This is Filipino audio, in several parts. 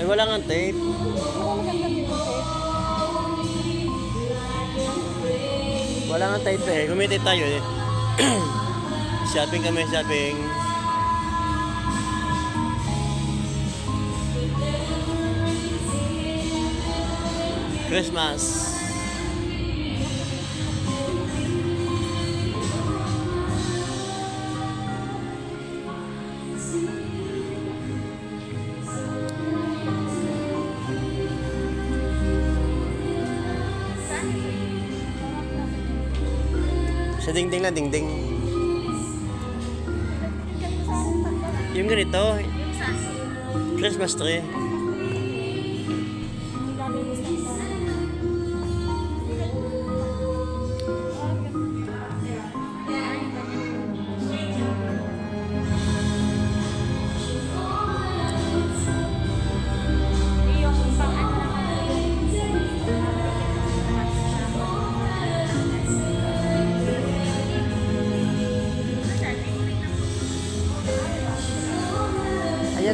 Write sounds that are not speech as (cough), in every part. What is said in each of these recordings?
Ay, wala nga tape. Wala nga tape eh. Gumiti tayo eh. (clears throat) shopping kami, shopping. Christmas. Sa dingding na dingding. Yung ganito, Christmas tree.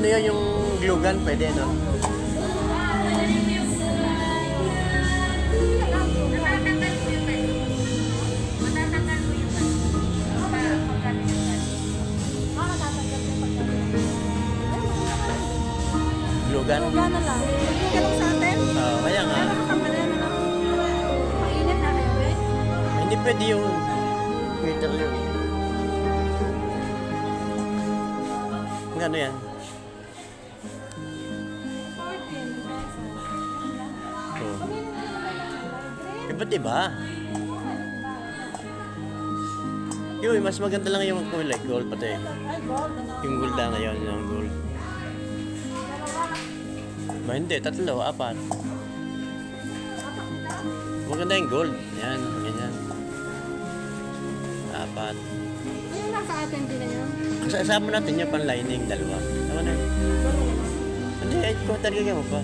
Na yun, yung glue gun, pwede, no? Glue gun. Lang. Hindi ka lang sa atin. Oo, kaya nga. Ano na? Mainit na rin eh. Hindi pwede yung heater yun. Ano yan? Iba't iba. Yun, mas maganda lang yung kulay. Gold pati. Ano? Yung gold na ngayon, yung gold. Ba, hindi, tatlo, apat. Maganda yung gold. Yan, ganyan. Apat. Yung nasa atin din na yun. Kasama natin yung pan-lining, dalawa. Tama na yun. Hindi, kung talaga mo pa.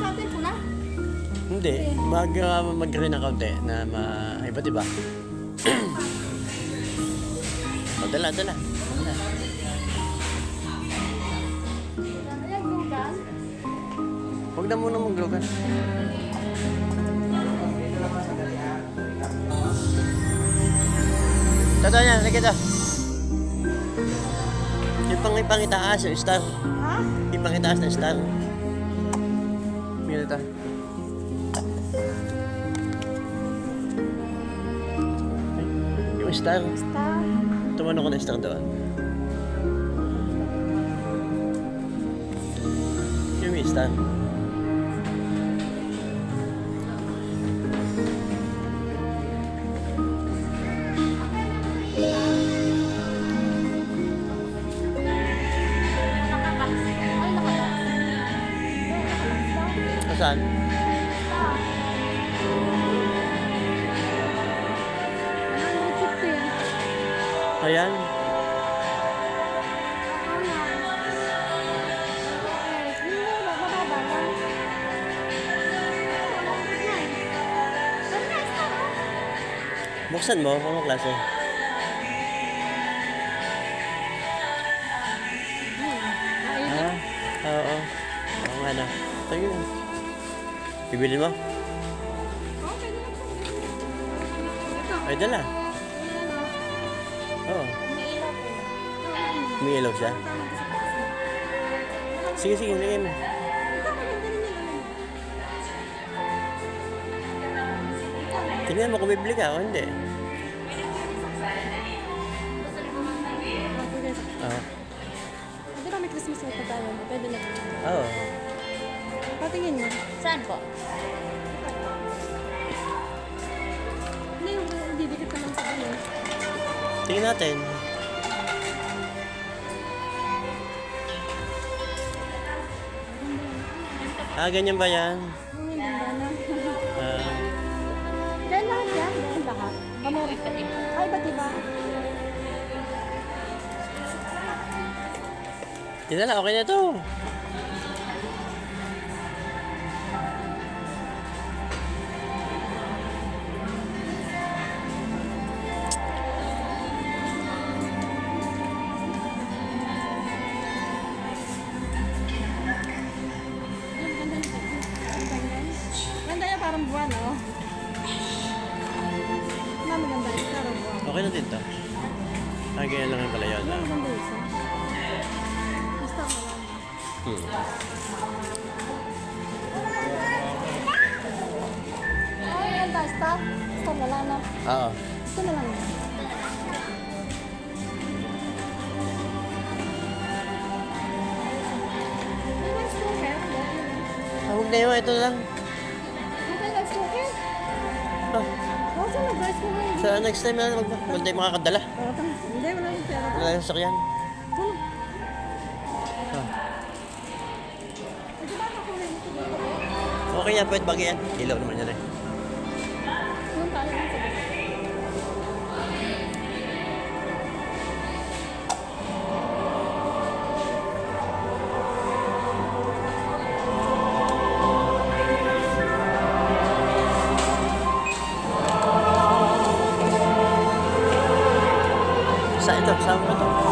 Ano ko rin sa atin? Pula? Hindi, mag, uh, mag-green na kaunti na ma... Iba't iba. o, (clears throat) dala, dala. Dala. Gugan. Huwag na muna mong glogan. Totoo niya, sige ito. Yung pang ipangitaas, yung star. Ha? Yung pangitaas na star. Mira ito. Yung star. Star. Tumano ko na star doon. Yung may star. Saan? Ayan. Buksan mo, kung klase. Ah, oo. Oo nga na. Ito yun. Bibili mo? Ay, dala. Oo. May ilaw siya. Sige, sige, lagay mo. Tingnan mo kung bibili ka o hindi. Oo. Di ba may Christmas light pa tayo? Pwede na. Oo. Patingin mo. Saan po? Hindi, yung didikit naman sa kanya. Tingnan natin. Ah, ganyan ba yan? Yung hindi ba na? Ah, Kaya lahat yan? Dahil lahat? American. Ay, ba't diba? Hindi na, okay na to. Yan, oh. Ma, maganda yung star, oh. Okay na din to. Ah, ganyan lang yung pala yun. Yan, Ah. maganda. Star na lang. Hmm. Maganda, star. Star na lang, no? Oo. Ito na lang. Huwag na yun. Ito na lang. Ah, cooker? sa next time na, wag na. Wag tayo makakadala. Tama. Hindi, wala yung pera. Wala yung sakyan. Ah. Okay yan, pwede bagay yan. Ilaw naman yan eh. Sa ito, sa ito.